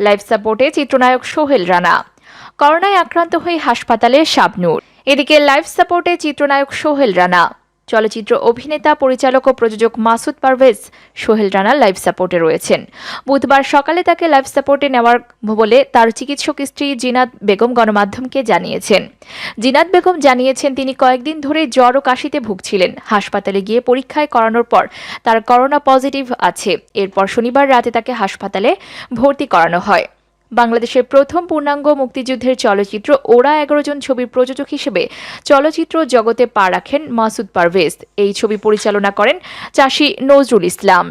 Life সাপোর্টে চিত্রনায়ক সোহেল রানা। করোনায় আক্রান্ত হয়ে হাসপাতালে শাবনুর। এদিকে লাইফ সাপোর্টে চিত্রনায়ক সোহেল রানা। চলচ্চিত্র অভিনেতা, পরিচালক ও প্রযোজক মাসুদ পারভেজ সোহেল রানা লাইফ সাপোর্টে রয়েছেন। বুধবার সকালে তাকে লাইফ সাপোর্টে নেওয়ার বলে তার চিকিৎসক স্ত্রী জিনাত বেগম গণমাধ্যমকে জানিয়েছেন। জিনাত বেগম জানিয়েছেন, তিনি কয়েকদিন ধরে জ্বর ও কাশিতে ভুগছিলেন। হাসপাতালে গিয়ে পরীক্ষায় করানোর পর তার করোনা পজিটিভ আছে। এরপর শনিবার রাতে তাকে হাসপাতালে ভর্তি করানো হয়। বাংলাদেশের প্রথম পূর্ণাঙ্গ মুক্তিযুদ্ধের চলচ্চিত্র ওরা এগারো জন ছবির প্রযোজক হিসেবে চলচ্চিত্র জগতে পা রাখেন মাসুদ পারভেজ। এই ছবি পরিচালনা করেন চাষী নজরুল ইসলাম।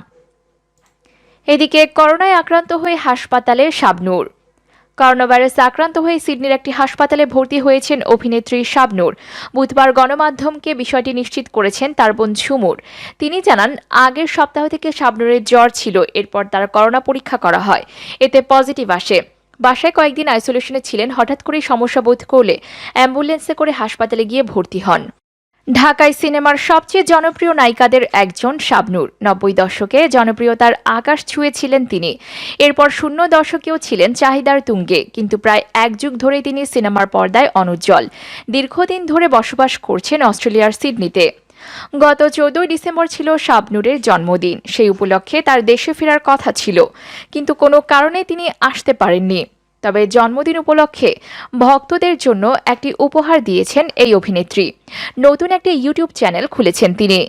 এদিকে করোনায় আক্রান্ত হয়ে হাসপাতালে শাবনূর। করোনা ভাইরাসে আক্রান্ত হয়ে সিডনির একটি হাসপাতালে ভর্তি হয়েছেন অভিনেত্রী শাবনূর। বুধবার গণমাধ্যমকে বিষয়টি নিশ্চিত করেছেন তার বোন ঝুমুর। তিনি জানান, আগের সপ্তাহ থেকে শাবনূরের জ্বর ছিল, এরপর তার করোনা পরীক্ষা করা হয়। এতে পজিটিভ আসে। বাসায় কয়েকদিন আইসোলেশনে ছিলেন, হঠাৎ করেই সমস্যা বোধ করলে অ্যাম্বুলেন্সে করে হাসপাতালে গিয়ে ভর্তি হন। ঢাকায় সিনেমার সবচেয়ে জনপ্রিয় নায়িকাদের একজন শাবনূর। নব্বই দশকে জনপ্রিয়তার আকাশ ছুঁয়েছিলেন তিনি। এরপর শূন্য দশকেও ছিলেন চাহিদার তুঙ্গে, কিন্তু প্রায় এক যুগ ধরেই তিনি সিনেমার পর্দায় অনুজ্জ্বল। দীর্ঘদিন ধরে বসবাস করছেন অস্ট্রেলিয়ার সিডনিতে। গত চৌদ্দই ডিসেম্বর ছিল শাবনূরের জন্মদিন। সেই উপলক্ষে তার দেশে ফেরার কথা ছিল, কিন্তু কোনো কারণে তিনি আসতে পারেননি। তবে জন্মদিন উপলক্ষে ভক্তদের জন্য একটি উপহার দিয়েছেন এই অভিনেত্রী। নতুন একটি ইউটিউব চ্যানেল খুলেছেন তিনি।